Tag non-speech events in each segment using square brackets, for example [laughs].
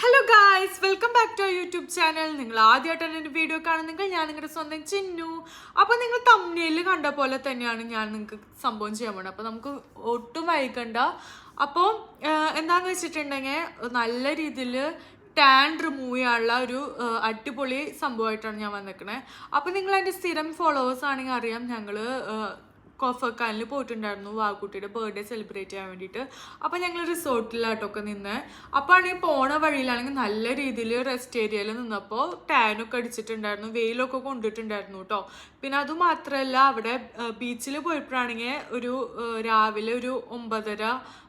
Hello guys welcome back to YouTube channel നിങ്ങൾ ആദ്യമായിട്ടാണ് എന്റെ വീഡിയോ കാണുന്നെങ്കിൽ ഞാൻ നിങ്ങളുടെ സ്വന്തം ചിന്നു. അപ്പോൾ നിങ്ങൾ തമ്മിൽ കണ്ട പോലെ തന്നെയാണ് ഞാൻ നിങ്ങൾക്ക് സംഭവം ചെയ്യാൻ പോകുന്നത് അപ്പോൾ നമുക്ക് ഒട്ടും വൈകണ്ട. അപ്പോൾ എന്താണെന്ന് വെച്ചിട്ടുണ്ടെങ്കിൽ നല്ല രീതിയിൽ ടാൻ റിമൂവ് ചെയ്യാനുള്ള ഒരു അടിപൊളി സംഭവമായിട്ടാണ് ഞാൻ വന്നിരിക്കുന്നത് അപ്പോൾ നിങ്ങൾ എന്റെ സ്ഥിരം ഫോളോവേഴ്സ് ആണെങ്കിൽ അറിയാം ഞങ്ങൾ കോഫക്കാനിൽ പോയിട്ടുണ്ടായിരുന്നു. വാക്കുട്ടിയുടെ ബർത്ത്ഡേ സെലിബ്രേറ്റ് ചെയ്യാൻ വേണ്ടിയിട്ട്. അപ്പോൾ ഞങ്ങൾ റിസോർട്ടിലാട്ടൊക്കെ നിന്ന്. അപ്പോൾ ആണെങ്കിൽ പോണ വഴിയിലാണെങ്കിൽ നല്ല രീതിയിൽ റെസ്റ്റ് ഏരിയയിൽ നിന്നപ്പോൾ ടാനൊക്കെ അടിച്ചിട്ടുണ്ടായിരുന്നു. വെയിലൊക്കെ കൊണ്ടിട്ടുണ്ടായിരുന്നു കേട്ടോ പിന്നെ അത് മാത്രമല്ല അവിടെ ബീച്ചിൽ പോയപ്പോഴാണെങ്കിൽ ഒരു രാവിലെ ഒരു ഒമ്പതര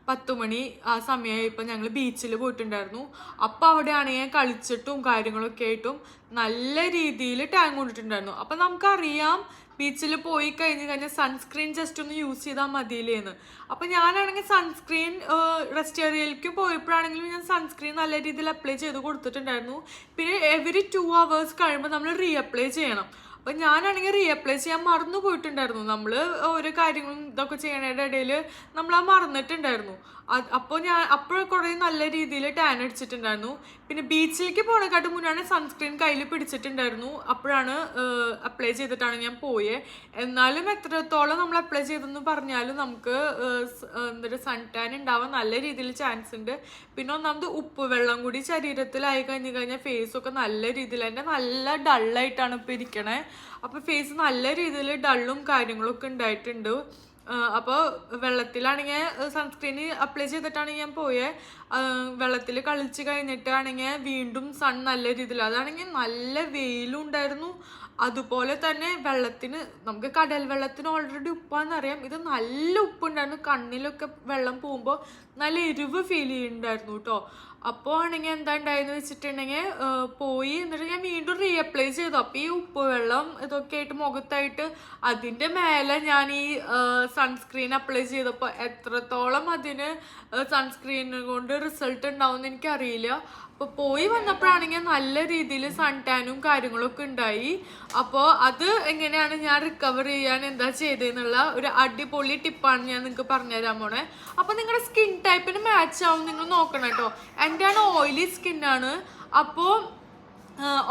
പത്ത് മണി ആ സമയമായപ്പോൾ ഞങ്ങൾ ബീച്ചിൽ പോയിട്ടുണ്ടായിരുന്നു. അപ്പോൾ അവിടെ ആണെങ്കിൽ കളിച്ചിട്ടും കാര്യങ്ങളൊക്കെ ആയിട്ടും നല്ല രീതിയിൽ ടാങ് കൊണ്ടിട്ടുണ്ടായിരുന്നു. അപ്പം നമുക്കറിയാം ബീച്ചിൽ പോയി കഴിഞ്ഞ് കഴിഞ്ഞാൽ സൺസ്ക്രീൻ ജസ്റ്റ് ഒന്ന് യൂസ് ചെയ്താൽ മതിയില്ലേന്ന്. അപ്പം ഞാനാണെങ്കിൽ സൺസ്ക്രീൻ റെസ്റ്റ് ഏരിയയിലേക്ക് പോയപ്പോഴാണെങ്കിലും ഞാൻ സൺസ്ക്രീൻ നല്ല രീതിയിൽ അപ്ലൈ ചെയ്ത് കൊടുത്തിട്ടുണ്ടായിരുന്നു. പിന്നെ എവറി ടു അവേഴ്സ് കഴിയുമ്പോൾ നമ്മൾ റീ അപ്ലൈ ചെയ്യണം. അപ്പം ഞാനാണെങ്കിൽ റീഅപ്ലൈ ചെയ്യാൻ മറന്നു പോയിട്ടുണ്ടായിരുന്നു. നമ്മൾ ഓരോ കാര്യങ്ങളും ഇതൊക്കെ ചെയ്യണതിന്റെ ഇടയിൽ നമ്മൾ ആ മറന്നിട്ടുണ്ടായിരുന്നു. അപ്പോൾ ഞാൻ അപ്പോൾ കുറേ നല്ല രീതിയിൽ ടാൻ അടിച്ചിട്ടുണ്ടായിരുന്നു. പിന്നെ ബീച്ചിലേക്ക് പോണേക്കാട്ട് മുന്നാണ് സൺസ്ക്രീൻ കയ്യിൽ പിടിച്ചിട്ടുണ്ടായിരുന്നു. അപ്പോഴാണ് അപ്ലൈ ചെയ്തിട്ടാണ് ഞാൻ പോയത് എന്നാലും എത്രത്തോളം നമ്മൾ അപ്ലൈ ചെയ്തെന്ന് പറഞ്ഞാലും നമുക്ക് എന്താ സൺ ടാൻ ഉണ്ടാവാൻ നല്ല രീതിയിൽ ചാൻസ് ഉണ്ട്. പിന്നെ ഒന്നാമത് ഉപ്പ് വെള്ളം കൂടി ശരീരത്തിലായി കഴിഞ്ഞു കഴിഞ്ഞാൽ ഫേസ് ഒക്കെ നല്ല രീതിയിൽ തന്നെ നല്ല ഡള്ളായിട്ടാണ് ഇപ്പോൾ ഇരിക്കണേ. അപ്പോൾ ഫേസ് നല്ല രീതിയിൽ ഡള്ളും കാര്യങ്ങളൊക്കെ ഉണ്ടായിട്ടുണ്ട്. അപ്പോൾ വെള്ളത്തിലാണെങ്കിൽ സൺസ്ക്രീൻ അപ്ലൈ ചെയ്തിട്ടാണെങ്കിൽ ഞാൻ പോയേ. വെള്ളത്തിൽ കളിച്ച് കഴിഞ്ഞിട്ടാണെങ്കിൽ വീണ്ടും സൺ നല്ല രീതിയിൽ അതാണെങ്കിൽ നല്ല വെയിലും ഉണ്ടായിരുന്നു. അതുപോലെ തന്നെ വെള്ളത്തിന് നമുക്ക് കടൽ വെള്ളത്തിന് ഓൾറെഡി ഉപ്പാന്നറിയാം. ഇത് നല്ല ഉപ്പുണ്ടായിരുന്നു. കണ്ണിലൊക്കെ വെള്ളം പോകുമ്പോൾ നല്ല എരിവ് ഫീൽ ചെയ്യുന്നുണ്ടായിരുന്നു കേട്ടോ അപ്പോൾ ആണെങ്കിൽ എന്താ ഉണ്ടായെന്ന് വെച്ചിട്ടുണ്ടെങ്കിൽ പോയി എന്നിട്ട് ഞാൻ വീണ്ടും റീഅപ്ലൈ ചെയ്തു. അപ്പോൾ ഈ ഉപ്പ് വെള്ളം ഇതൊക്കെ ആയിട്ട് മുഖത്തായിട്ട് അതിന്റെ മേലെ ഞാൻ ഈ സൺസ്ക്രീൻ അപ്ലൈ ചെയ്തപ്പോൾ എത്രത്തോളം അതിന് സൺസ്ക്രീൻ കൊണ്ട് റിസൾട്ട് ഉണ്ടാവും എന്ന് എനിക്കറിയില്ല. അപ്പോൾ പോയി വന്നപ്പോഴാണെങ്കിൽ നല്ല രീതിയിൽ സൺ ടാനും കാര്യങ്ങളൊക്കെ ഉണ്ടായി. അപ്പോൾ അത് എങ്ങനെയാണ് ഞാൻ റിക്കവർ ചെയ്യാൻ എന്താ ചെയ്തതെന്നുള്ള ഒരു അടിപൊളി ടിപ്പാണ് ഞാൻ നിങ്ങൾക്ക് പറഞ്ഞുതരാൻ പോണേ. അപ്പോൾ നിങ്ങളുടെ സ്കിൻ ടൈപ്പിന് മാച്ച് ആവും നിങ്ങൾ നോക്കണം കേട്ടോ. എന്റെ ഓയിലി സ്കിന്നാണ് അപ്പോൾ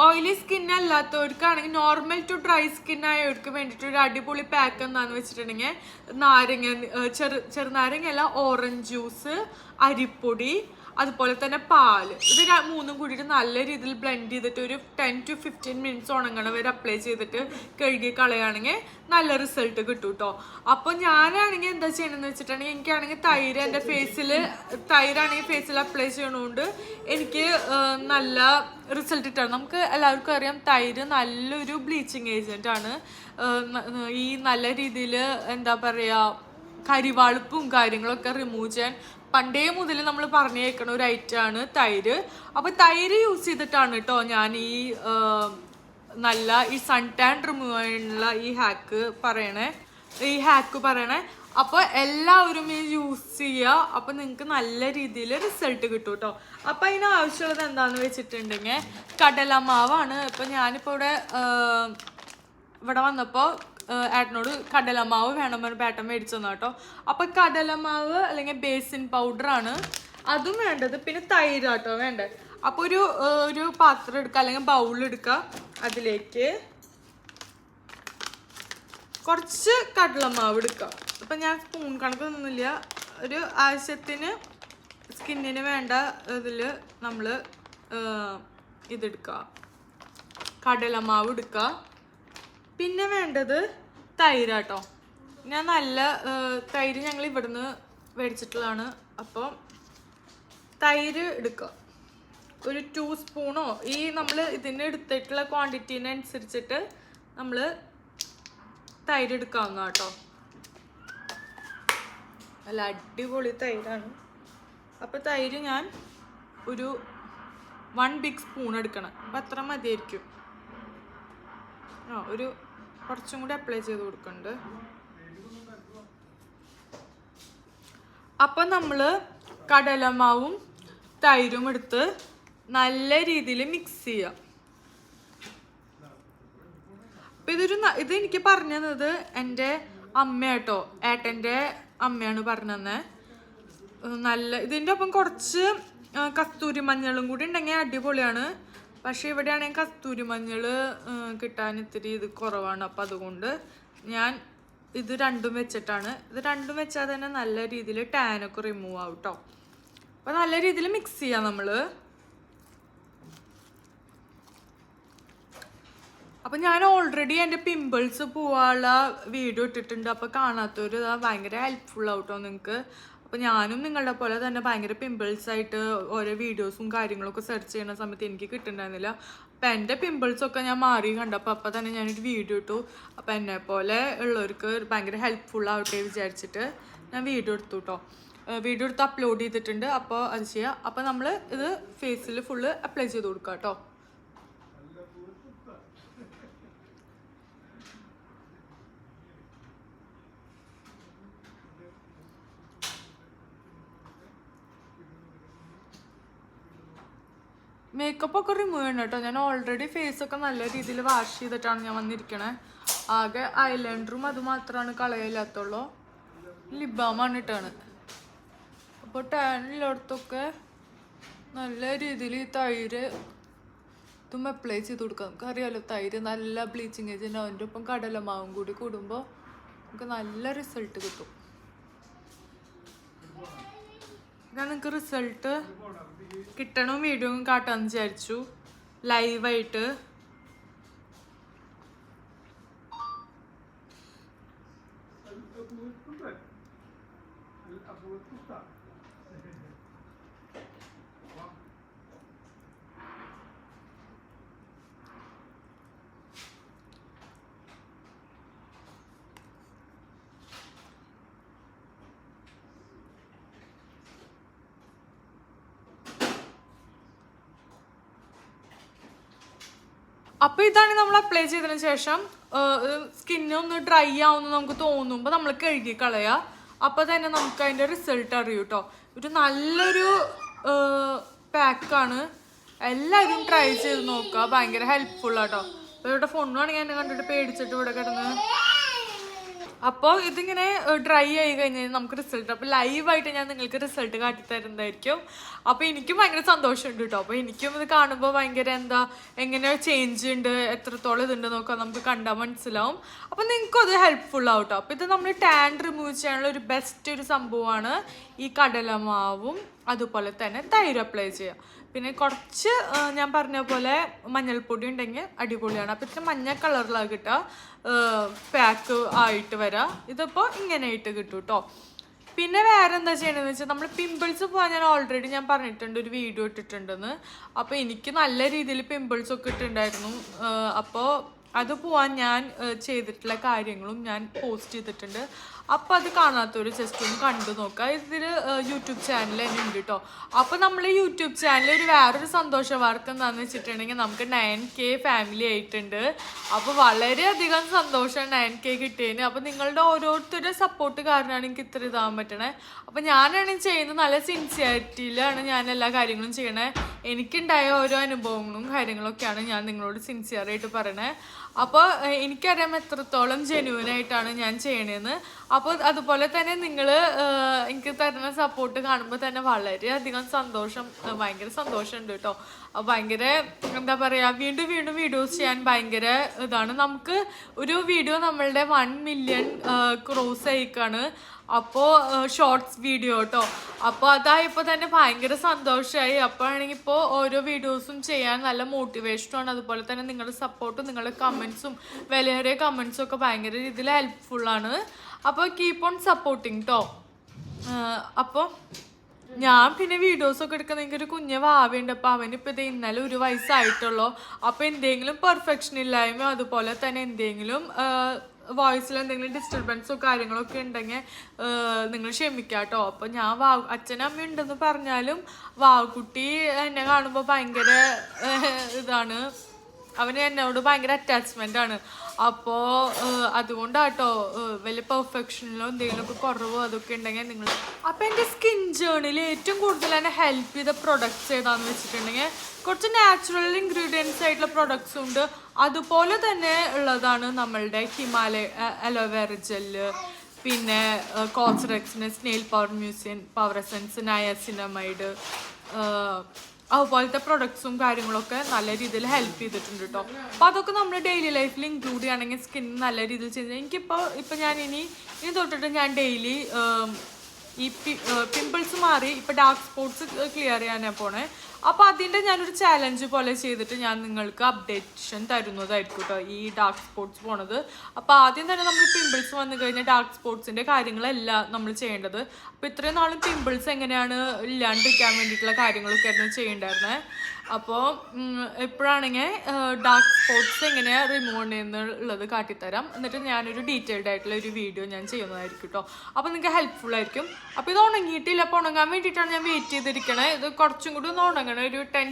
ഓയിലി സ്കിൻ അല്ലാത്തവർക്കാണെങ്കിൽ നോർമൽ ടു ഡ്രൈ സ്കിൻ ആയവർക്ക് വേണ്ടിയിട്ട് ഒരു അടിപൊളി പാക്ക് എന്താന്ന് വെച്ചിട്ടുണ്ടെങ്കിൽ നാരങ്ങ ചെറു ചെറുനാരങ്ങ അല്ല ഓറഞ്ച് ജ്യൂസ് അരിപ്പൊടി അതുപോലെ തന്നെ പാൽ. ഇത് മൂന്നും കൂടിയിട്ട് നല്ല രീതിയിൽ ബ്ലെൻഡ് ചെയ്തിട്ട് ഒരു ടെൻ ടു ഫിഫ്റ്റീൻ മിനിറ്റ്സ് ഉണങ്ങണ വരെ അപ്ലൈ ചെയ്തിട്ട് കഴുകി കളയുകയാണെങ്കിൽ നല്ല റിസൾട്ട് കിട്ടും കേട്ടോ അപ്പോൾ ഞാനാണെങ്കിൽ എന്താ ചെയ്യണമെന്ന് വെച്ചിട്ടുണ്ടെങ്കിൽ എനിക്കാണെങ്കിൽ തൈര് എന്റെ ഫേസിൽ തൈരാണെങ്കിൽ ഫേസിൽ അപ്ലൈ ചെയ്യണോണ്ട് എനിക്ക് നല്ല റിസൾട്ട് കിട്ടാണ് നമുക്ക് എല്ലാവർക്കും അറിയാം തൈര് നല്ലൊരു ബ്ലീച്ചിങ് ഏജന്റ് ആണ്. ഈ നല്ല രീതിയിൽ എന്താ പറയുക കരിവാളിപ്പും കാര്യങ്ങളൊക്കെ റിമൂവ് ചെയ്യാൻ പണ്ടേ മുതൽ നമ്മൾ പറഞ്ഞു കേൾക്കണ ഒരു ഐറ്റമാണ് തൈര്. അപ്പോൾ തൈര് യൂസ് ചെയ്തിട്ടാണ് കേട്ടോ ഞാൻ ഈ നല്ല ഈ സൺ ടാൻ റിമൂവ് ചെയ്യാനുള്ള ഈ ഹാക്ക് പറയണേ. ഈ ഹാക്ക് പറയണേ. അപ്പോൾ എല്ലാവരും ഈ യൂസ് ചെയ്യുക അപ്പോൾ നിങ്ങൾക്ക് നല്ല രീതിയിൽ റിസൾട്ട് കിട്ടും കേട്ടോ അപ്പോൾ അതിന് ആവശ്യമുള്ളത് എന്താണെന്ന് വെച്ചിട്ടുണ്ടെങ്കിൽ കടലമാവാണ്. ഇപ്പോൾ ഞാനിപ്പോൾ ഇവിടെ ഇവിടെ വന്നപ്പോൾ ഏട്ടനോട് കടലമാവ് വേണം പറഞ്ഞ മേടിച്ചു തന്നെ കേട്ടോ. അപ്പോൾ കടലമാവ് അല്ലെങ്കിൽ ബേസിൻ പൗഡറാണ് അതും വേണ്ടത്. പിന്നെ തൈര് കേട്ടോ വേണ്ടത് അപ്പോൾ ഒരു ഒരു പാത്രം എടുക്കുക അല്ലെങ്കിൽ ബൗൾ എടുക്കുക. അതിലേക്ക് കുറച്ച് കടലമാവ് എടുക്കുക. അപ്പം ഞാൻ സ്പൂൺ കണക്ക് കണക്കൊന്നുമില്ല ഒരു ആവശ്യത്തിന് സ്കിന്നിന് വേണ്ട ഇതിൽ നമ്മൾ ഇതെടുക്കുക കടലമാവ് എടുക്കുക പിന്നെ വേണ്ടത് തൈരാട്ടോ ഞാൻ നല്ല തൈര് ഞങ്ങൾ ഇവിടുന്ന് മേടിച്ചിട്ടുള്ളതാണ്. അപ്പോൾ തൈര് എടുക്കുക ഒരു ടു സ്പൂണോ ഈ നമ്മൾ ഇതിന് എടുത്തിട്ടുള്ള ക്വാണ്ടിറ്റീനെ അനുസരിച്ചിട്ട് നമ്മൾ തൈര് എടുക്കാവുന്ന കേട്ടോ നല്ല അടിപൊളി തൈരാണ്. അപ്പോൾ തൈര് ഞാൻ ഒരു വൺ ബിഗ് സ്പൂൺ എടുക്കണം. അപ്പം അത്ര മതിയായിരിക്കും. ആ ഒരു കുറച്ചും കൂടി അപ്ലൈ ചെയ്ത് കൊടുക്കുന്നുണ്ട് അപ്പം നമ്മൾ കടലമാവും തൈരും എടുത്ത് നല്ല രീതിയിൽ മിക്സ് ചെയ്യാം. അപ്പം ഇതൊരു ഇത് എനിക്ക് പറഞ്ഞു തന്നത് എന്റെ അമ്മ കേട്ടോ ഏട്ടന്റെ അമ്മയാണ് പറഞ്ഞു നല്ല ഇതിന്റെ ഒപ്പം കുറച്ച് കസ്തൂരി മഞ്ഞളും കൂടി ഉണ്ടെങ്കിൽ അടിപൊളിയാണ്. പക്ഷെ ഇവിടെയാണെങ്കിൽ കസ്തൂരി മഞ്ഞൾ കിട്ടാൻ ഇത്തിരി ഇത് കുറവാണ്. അപ്പം അതുകൊണ്ട് ഞാൻ ഇത് രണ്ടും വെച്ചിട്ടാണ്. ഇത് രണ്ടും വെച്ചാൽ തന്നെ നല്ല രീതിയിൽ ടാനൊക്കെ റിമൂവ് ആവും കേട്ടോ അപ്പം നല്ല രീതിയിൽ മിക്സ് ചെയ്യാം നമ്മൾ അപ്പം ഞാൻ ഓൾറെഡി എന്റെ പിമ്പിൾസ് പോവാനുള്ള വീഡിയോ ഇട്ടിട്ടുണ്ട്. അപ്പോൾ കാണാത്തവർ ഇതാ ഭയങ്കര ഹെൽപ്ഫുൾ ആവട്ടോ നിങ്ങൾക്ക് അപ്പോൾ ഞാനും നിങ്ങളുടെ പോലെ തന്നെ ഭയങ്കര പിമ്പിൾസ് ആയിട്ട് ഓരോ വീഡിയോസും കാര്യങ്ങളൊക്കെ സെർച്ച് ചെയ്യുന്ന സമയത്ത് എനിക്ക് കിട്ടുന്നുണ്ടായിരുന്നില്ല. അപ്പം എന്റെ പിമ്പിൾസൊക്കെ ഞാൻ മാറി കണ്ടപ്പോൾ അപ്പോൾ തന്നെ ഞാനൊരു വീഡിയോ ഇട്ടു. അപ്പോൾ എന്നെ പോലെ ഉള്ളവർക്ക് ഭയങ്കര ഹെൽപ്ഫുൾ ആവട്ടെ വിചാരിച്ചിട്ട് ഞാൻ വീഡിയോ എടുത്തു കേട്ടോ വീഡിയോ എടുത്ത് അപ്ലോഡ് ചെയ്തിട്ടുണ്ട്. അപ്പോൾ അത് ചെയ്യുക അപ്പോൾ നമ്മൾ ഇത് ഫേസിൽ ഫുള്ള് അപ്ലൈ ചെയ്ത് കൊടുക്കുക കേട്ടോ മേക്കപ്പ് ഒക്കെ റിമൂവ് ചെയ്യണം കേട്ടോ. ഞാൻ ഓൾറെഡി ഫേസ് ഒക്കെ നല്ല രീതിയിൽ വാഷ് ചെയ്തിട്ടാണ് ഞാൻ വന്നിരിക്കണേ. ആകെ ഐലൈനറും അത് മാത്രമാണ് കളയില്ലാത്തുള്ളൂ ലിബാമാണ് ഇട്ടാണ് അപ്പോൾ ടാനില്ലായിടത്തൊക്കെ നല്ല രീതിയിൽ തൈര് ഇതും അപ്ലൈ ചെയ്ത് കൊടുക്കാം. നമുക്ക് അറിയാലോ തൈര് നല്ല ബ്ലീച്ചിങ് ഏജന്റ് അതിന്റെ ഒപ്പം കടലമാവും കൂടി കൂടുമ്പോൾ നമുക്ക് നല്ല റിസൾട്ട് കിട്ടും. ഞാൻ നിങ്ങൾക്ക് റിസൾട്ട് കിട്ടണോ വീഡിയോ കാട്ടാന്ന് വിചാരിച്ചു. ലൈവായിട്ട് അപ്പൊ ഇതാണ് നമ്മൾ അപ്ലൈ ചെയ്തതിന് ശേഷം സ്കിന്ന് ഒന്ന് ഡ്രൈ ആവുന്ന നമുക്ക് തോന്നുമ്പോൾ നമ്മൾ കഴുകി കളയാ. അപ്പൊ തന്നെ നമുക്ക് അതിന്റെ റിസൾട്ട് അറിയൂ കേട്ടോ ഒരു നല്ലൊരു പാക്കാണ് എല്ലാവരും ട്രൈ ചെയ്ത് നോക്കുക ഭയങ്കര ഹെൽപ്ഫുൾ ആട്ടോ ഇവരുടെ ഇവിടെ ഫോണിലാണെങ്കിൽ എന്നെ കണ്ടിട്ട് പേടിച്ചിട്ട് ഇവിടെ കിടന്ന്. അപ്പോൾ ഇതിങ്ങനെ ഡ്രൈ ആയി കഴിഞ്ഞാൽ നമുക്ക് റിസൾട്ട് അപ്പോൾ ലൈവായിട്ട് ഞാൻ നിങ്ങൾക്ക് റിസൾട്ട് കാട്ടിത്തരുന്നതായിരിക്കും അപ്പോൾ എനിക്കും ഭയങ്കര സന്തോഷമുണ്ട് കേട്ടോ അപ്പോൾ എനിക്കും ഇത് കാണുമ്പോൾ ഭയങ്കര എന്താ എങ്ങനെ ചേഞ്ച് ഉണ്ട് എത്രത്തോളം ഇതുണ്ട് നോക്കാം നമുക്ക് കണ്ടാൽ മനസ്സിലാവും. അപ്പോൾ നിങ്ങൾക്കും അത് ഹെൽപ്ഫുൾ ആവും കേട്ടോ അപ്പോൾ ഇത് നമ്മൾ ടാൻ റിമൂവ് ചെയ്യാനുള്ള ഒരു ബെസ്റ്റ് ഒരു സംഭവമാണ് ഈ കടലമാവും. അതുപോലെ തന്നെ തൈര് അപ്ലൈ ചെയ്യുക പിന്നെ കുറച്ച് ഞാൻ പറഞ്ഞ പോലെ മഞ്ഞൾപ്പൊടി ഉണ്ടെങ്കിൽ അടിപൊളിയാണ്. അപ്പം ഇത്ര മഞ്ഞ കളറിലാണ് കിട്ടുക. പാക്ക് ആയിട്ട് വരാം. ഇതിപ്പോൾ ഇങ്ങനെ ആയിട്ട് കിട്ടും കേട്ടോ പിന്നെ വേറെ എന്താ ചെയ്യണമെന്ന് വെച്ചാൽ നമ്മൾ പിമ്പിൾസ് പോകാൻ ഞാൻ ഓൾറെഡി ഞാൻ പറഞ്ഞിട്ടുണ്ട് ഒരു വീഡിയോ ഇട്ടിട്ടുണ്ടെന്ന്. അപ്പോൾ എനിക്ക് നല്ല രീതിയിൽ പിമ്പിൾസ് ഒക്കെ ഇട്ടുണ്ടായിരുന്നു അപ്പോൾ അത് പോവാൻ ഞാൻ ചെയ്തിട്ടുള്ള കാര്യങ്ങളും ഞാൻ പോസ്റ്റ് ചെയ്തിട്ടുണ്ട്. അപ്പം അത് കാണാത്തവർ ജസ്റ്റ് ഒന്ന് കണ്ടു നോക്കുക ഇതിൽ യൂട്യൂബ് ചാനൽ തന്നെ ഉണ്ട് കേട്ടോ അപ്പം നമ്മൾ ഈ യൂട്യൂബ് ചാനൽ ഒരു വേറൊരു സന്തോഷ വാർത്ത എന്താണെന്ന് വെച്ചിട്ടുണ്ടെങ്കിൽ നമുക്ക് നയൻ കെ ഫാമിലി ആയിട്ടുണ്ട്. അപ്പോൾ വളരെയധികം സന്തോഷം നയൻ കെ കിട്ടിയതിന്. അപ്പം നിങ്ങളുടെ ഓരോരുത്തരുടെ സപ്പോർട്ട് കാരണമാണ് എനിക്ക് ഇത്ര ഇതാകാൻ പറ്റണേ. അപ്പം ഞാനാണ് ചെയ്യുന്നത്. നല്ല സിൻസിയറിറ്റിയിലാണ് ഞാൻ എല്ലാ കാര്യങ്ങളും ചെയ്യണേ. എനിക്കുണ്ടായ ഓരോ അനുഭവങ്ങളും കാര്യങ്ങളൊക്കെയാണ് ഞാൻ നിങ്ങളോട് സിൻസിയറായിട്ട് പറയണേ. അപ്പോൾ എനിക്കറിയാം എത്രത്തോളം ജെന്യൂനായിട്ടാണ് ഞാൻ ചെയ്യണതെന്ന് അപ്പോൾ അതുപോലെ തന്നെ നിങ്ങൾ എനിക്ക് തരുന്ന സപ്പോർട്ട് കാണുമ്പോൾ തന്നെ വളരെയധികം സന്തോഷം ഭയങ്കര സന്തോഷമുണ്ട് കേട്ടോ ഭയങ്കര എന്താ പറയുക വീണ്ടും വീണ്ടും വീഡിയോസ് ചെയ്യാൻ ഭയങ്കര ഇതാണ്. നമുക്ക് ഒരു വീഡിയോ നമ്മളുടെ വൺ മില്യൺ ക്രോസ് ആയിക്കാണ്. അപ്പോൾ ഷോർട്സ് വീഡിയോ കേട്ടോ അപ്പോൾ അതായപ്പോൾ തന്നെ ഭയങ്കര സന്തോഷമായി അപ്പോഴാണെങ്കിൽ ഇപ്പോൾ ഓരോ വീഡിയോസും ചെയ്യാൻ നല്ല മോട്ടിവേഷനുമാണ് അതുപോലെ തന്നെ നിങ്ങളുടെ സപ്പോർട്ടും നിങ്ങളുടെ കമൻസും വിലയേറിയ കമൻസും ഒക്കെ ഭയങ്കര രീതിയിൽ ഹെൽപ്ഫുള്ളാണ് അപ്പോൾ കീപ്പ് ഓൺ സപ്പോർട്ടിങ് കേട്ടോ അപ്പോൾ ഞാൻ പിന്നെ വീഡിയോസ് ഒക്കെ എടുക്കുന്ന എനിക്കൊരു കുഞ്ഞ് വാവയുണ്ട് അപ്പോൾ അവനിപ്പോൾ ഇത് ഇന്നലെ ഒരു വയസ്സായിട്ടുള്ളൂ. അപ്പോൾ എന്തെങ്കിലും പെർഫെക്ഷൻ ഇല്ലായ്മ അതുപോലെ തന്നെ എന്തെങ്കിലും വോയിസിൽ എന്തെങ്കിലും ഡിസ്റ്റർബൻസോ കാര്യങ്ങളൊക്കെ ഉണ്ടെങ്കിൽ നിങ്ങൾ ക്ഷമിക്കുക കേട്ടോ അപ്പം ഞാൻ വാവ് അച്ഛനും അമ്മയും ഉണ്ടെന്ന് പറഞ്ഞാലും വാവുകുട്ടി എന്നെ കാണുമ്പോൾ ഭയങ്കര ഇതാണ്. അവന് എന്നോട് ഭയങ്കര അറ്റാച്ച്മെന്റ് ആണ്. അപ്പോൾ അതുകൊണ്ടാട്ടോ വലിയ പെർഫെക്ഷനിലോ എന്തെങ്കിലുമൊക്കെ കുറവോ അതൊക്കെ ഉണ്ടെങ്കിൽ നിങ്ങൾ അപ്പം എന്റെ സ്കിൻ ജേണിൽ ഏറ്റവും കൂടുതൽ എന്നെ ഹെൽപ്പ് ചെയ്ത പ്രൊഡക്ട്സ് ഏതാന്ന് വെച്ചിട്ടുണ്ടെങ്കിൽ കുറച്ച് നാച്ചുറൽ ഇൻഗ്രീഡിയൻസ് ആയിട്ടുള്ള പ്രൊഡക്ട്സും ഉണ്ട്. അതുപോലെ തന്നെ ഉള്ളതാണ് നമ്മളുടെ ഹിമാലയ അലോവേറ ജെല്ല് പിന്നെ കോസ്റെക്സിന് snail power mucin power essence niacinamide അതുപോലത്തെ പ്രൊഡക്ട്സും കാര്യങ്ങളൊക്കെ നല്ല രീതിയിൽ ഹെൽപ്പ് ചെയ്തിട്ടുണ്ട് കേട്ടോ അപ്പോൾ അതൊക്കെ നമ്മൾ ഡെയിലി ലൈഫിൽ ഇൻക്ലൂഡ് ചെയ്യുകയാണെങ്കിൽ സ്കിൻ നല്ല രീതിയിൽ ചെയ്ത് എനിക്കിപ്പോൾ ഇപ്പോൾ ഞാൻ ഇനി ഇനി തൊട്ടിട്ട് ഞാൻ ഡെയിലി ഈ പിമ്പിൾസ് മാറി ഇപ്പൊ ഡാർക്ക് സ്പോട്ട്സ് ക്ലിയർ ചെയ്യാനാ പോണേ. അപ്പൊ അതിന്റെ ഞാനൊരു ചാലഞ്ച് പോലെ ചെയ്തിട്ട് ഞാൻ നിങ്ങൾക്ക് അപ്ഡേഷൻ തരുന്നതായിരിക്കും കേട്ടോ ഈ ഡാർക്ക് സ്പോട്ട്സ് പോണത്. അപ്പൊ ആദ്യം തന്നെ നമ്മൾ പിമ്പിൾസ് വന്നു കഴിഞ്ഞാൽ ഡാർക്ക് സ്പോട്ട്സിന്റെ കാര്യങ്ങളല്ല നമ്മൾ ചെയ്യേണ്ടത്. അപ്പൊ ഇത്രയും നാളും പിമ്പിൾസ് എങ്ങനെയാണ് ഇല്ലാണ്ടിരിക്കാൻ വേണ്ടിയിട്ടുള്ള കാര്യങ്ങളൊക്കെ ആയിരുന്നു ചെയ്യേണ്ടായിരുന്നത് അപ്പോൾ എപ്പോഴാണെങ്കിൽ ഡാർക്ക് സ്പോട്ട്സ് എങ്ങനെയാണ് റിമൂവ് ചെയ്യുന്നുള്ളത് കാട്ടിത്തരാം. എന്നിട്ട് ഞാനൊരു ഡീറ്റെയിൽഡ് ആയിട്ടുള്ള ഒരു വീഡിയോ ഞാൻ ചെയ്യുന്നതായിരിക്കും കേട്ടോ അപ്പോൾ നിങ്ങൾക്ക് ഹെൽപ്ഫുൾ ആയിരിക്കും. അപ്പോൾ ഇത് ഉണങ്ങിയിട്ടില്ല അപ്പോൾ ഉണങ്ങാൻ വേണ്ടിയിട്ടാണ് ഞാൻ വെയിറ്റ് ചെയ്തിരിക്കണേ. ഇത് കുറച്ചും കൂടി ഒന്ന് ഉണങ്ങണം. ഒരു ടെൻ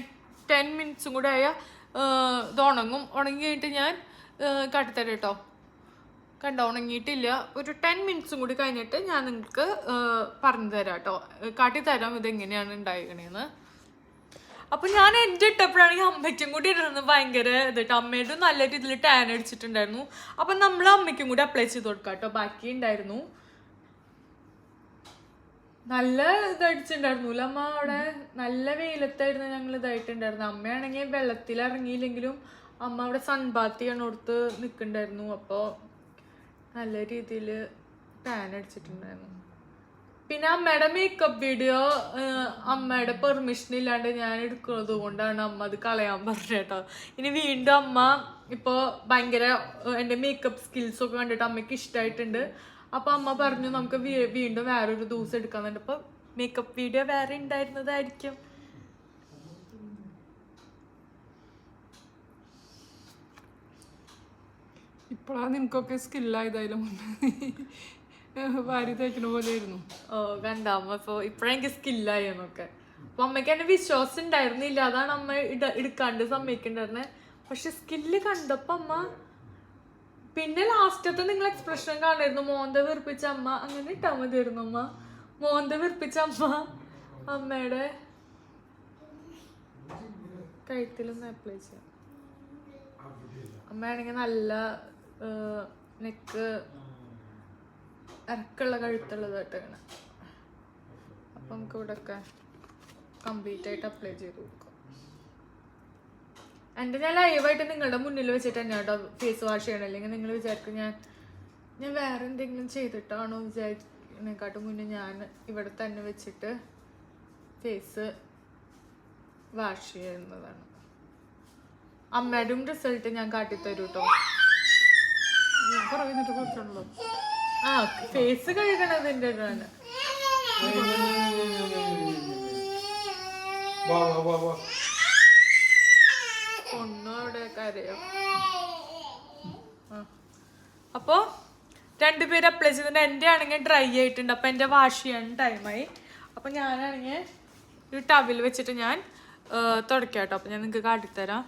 ടെൻ മിനിറ്റ്സും കൂടെ ആയ ഇത് ഉണങ്ങും. ഉണങ്ങി കഴിഞ്ഞിട്ട് ഞാൻ കാട്ടിത്തരാം കേട്ടോ കണ്ടോ ഉണങ്ങിയിട്ടില്ല. ഒരു ടെൻ മിനിറ്റ്സും കൂടി കഴിഞ്ഞിട്ട് ഞാൻ നിങ്ങൾക്ക് പറഞ്ഞു തരാം കേട്ടോ കാട്ടിത്തരാം ഇതെങ്ങനെയാണ് ഉണ്ടായിരിക്കണേന്ന്. അപ്പൊ ഞാൻ എന്റെ ഇട്ടപ്പോഴാണെങ്കിൽ അമ്മയ്ക്കും കൂടി ഇടുന്നത് ഭയങ്കര ഇതിട്ട് അമ്മയുടെ നല്ല രീതിയിൽ ടാൻ അടിച്ചിട്ടുണ്ടായിരുന്നു. അപ്പൊ നമ്മൾ അമ്മയ്ക്കും കൂടി അപ്ലൈ ചെയ്ത് കൊടുക്കാം കേട്ടോ. ബാക്കി ഉണ്ടായിരുന്നു. നല്ല ഇതടിച്ചിട്ടുണ്ടായിരുന്നു അമ്മ അവിടെ? നല്ല വെയിലത്തായിരുന്നു ഞങ്ങൾ ഇതായിട്ടുണ്ടായിരുന്നു അമ്മയാണെങ്കിൽ വെള്ളത്തിൽ ഇറങ്ങിയില്ലെങ്കിലും അമ്മ അവിടെ സൺബാത്തിയാണ് കൊടുത്ത് നിൽക്കണ്ടായിരുന്നു അപ്പോൾ നല്ല രീതിയിൽ ടാൻ അടിച്ചിട്ടുണ്ടായിരുന്നു. പിന്നെ അമ്മയുടെ മേക്കപ്പ് വീഡിയോ അമ്മയുടെ പെർമിഷൻ ഇല്ലാണ്ട് ഞാൻ എടുക്കുന്നത് കൊണ്ടാണ് അമ്മ അത് കളയാൻ പറഞ്ഞത് കേട്ടോ. ഇനി വീണ്ടും അമ്മ ഇപ്പോൾ ഭയങ്കര എന്റെ മേക്കപ്പ് സ്കിൽസ് ഒക്കെ കണ്ടിട്ട് അമ്മയ്ക്ക് ഇഷ്ടമായിട്ടുണ്ട് അപ്പോൾ അമ്മ പറഞ്ഞു നമുക്ക് വീണ്ടും വേറൊരു ദിവസം എടുക്കാന്നുണ്ട് അപ്പോൾ മേക്കപ്പ് വീഡിയോ വേറെ ഉണ്ടായിരുന്നതായിരിക്കും. ഇപ്പോഴാണ് നിനക്കൊക്കെ സ്കില്ലായതായാലും [laughs] വാരി തേക്കണ പോലെ ആയിരുന്നു ഓ കണ്ട? അമ്മ സോ ഇപ്പോഴെനിക്ക് സ്കില്ലായി എന്നൊക്കെ അപ്പൊ അമ്മയ്ക്ക് എന്നെ വിശ്വാസം ഉണ്ടായിരുന്നില്ല അതാണ് അമ്മ എടുക്കാണ്ട് സമ്മതിക്കണ്ടായിരുന്നെ. പക്ഷെ സ്കില്ല് കണ്ടപ്പോ അമ്മ പിന്നെ ലാസ്റ്റത്തെ നിങ്ങൾ എക്സ്പ്രഷൻ കാണായിരുന്നു. മോന്ത വീർപ്പിച്ച അമ്മ. അങ്ങനെ ഇട്ടാ മതിയായിരുന്നു അമ്മ. മോന്ത വീർപ്പിച്ച അമ്മ. അമ്മയുടെ കഴുത്തിലൊന്ന് അപ്ലൈ ചെയ്യാം. അമ്മയാണെങ്കിൽ നല്ല നെക്ക് ഇറക്കുള്ള കഴുത്തുള്ളതായിട്ട് വേണം അപ്പം നമുക്ക് ഇവിടെ ഒക്കെ കംപ്ലീറ്റ് ആയിട്ട് അപ്ലൈ ചെയ്ത് കൊടുക്കാം. എന്റെ ഞാൻ ലൈവായിട്ട് നിങ്ങളുടെ മുന്നിൽ വെച്ചിട്ട് തന്നെ കേട്ടോ ഫേസ് വാഷ് ചെയ്യണം അല്ലെങ്കിൽ നിങ്ങൾ വിചാരിക്കും ഞാൻ ഞാൻ വേറെ എന്തെങ്കിലും ചെയ്തിട്ടാണോ വിചാരിക്കുന്നതിനെക്കാട്ടും മുന്നേ ഞാൻ ഇവിടെ തന്നെ വെച്ചിട്ട് ഫേസ് വാഷ് ചെയ്യുന്നതാണ്. അമ്മയുടെ റിസൾട്ട് ഞാൻ കാട്ടിത്തരൂ കേട്ടോ. ഞാൻ പറയുന്നത് കുറിച്ചുള്ളൂ ആ ഫേസ് കഴുകണതിന്റെ അവിടെ കരയോ? അപ്പോ രണ്ടുപേര് അപ്ലൈ ചെയ്തിട്ട് എന്റെ ആണെങ്കിൽ ഡ്രൈ ആയിട്ടുണ്ട്. അപ്പൊ എന്റെ വാഷ് ചെയ്യാൻ ടൈമായി അപ്പൊ ഞാനാണെങ്കിൽ ഒരു ടവിൽ വെച്ചിട്ട് ഞാൻ തുടക്കാം കേട്ടോ. അപ്പൊ ഞാൻ നിങ്ങൾക്ക് കാട്ടിത്തരാം.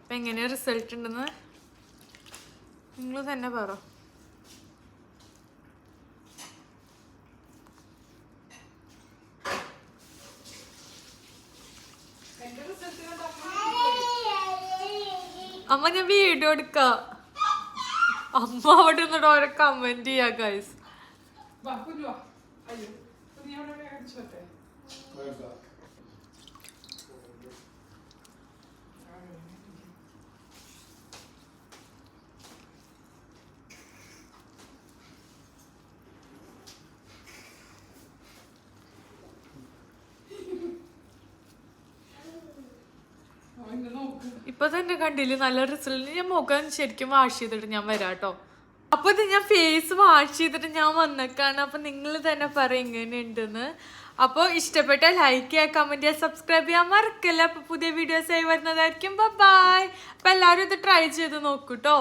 അപ്പൊ എങ്ങനെയാ റിസൾട്ട് ഉണ്ടെന്ന്? നിങ്ങൾ തന്നെ പറ. അമ്മ ഞാൻ വീഡിയോ എടുക്ക. അമ്മ അവിടെ നിന്നിട്ട് ഓരോ കമന്റ് ചെയ്യാ ഗൈസ് അയ്യോ നീ അവിടെ അടിച്ചു പറ്റേ വേണ്ട എന്നെ നോക്ക് ഇപ്പൊ തന്നെ കണ്ടില്ലേ? നല്ല റിസൾട്ട് ഞാൻ മുഖം ശരിക്കും വാഷ് ചെയ്തിട്ട് ഞാൻ വരാം കേട്ടോ. അപ്പൊ ഇത് ഞാൻ ഫേസ് വാഷ് ചെയ്തിട്ട് ഞാൻ വന്നേക്കാണ്. അപ്പൊ നിങ്ങൾ തന്നെ പറയും എങ്ങനെയുണ്ടെന്ന് അപ്പോൾ ഇഷ്ടപ്പെട്ട ലൈക്ക് ചെയ്യുക കമന്റ് ചെയ്യുക സബ്സ്ക്രൈബ് ചെയ്യാൻ മറക്കല്ല. അപ്പൊ പുതിയ വീഡിയോസ് ആയി വരുന്നതായിരിക്കും. ബൈ അപ്പൊ എല്ലാവരും ഇത് ട്രൈ ചെയ്ത് നോക്കൂട്ടോ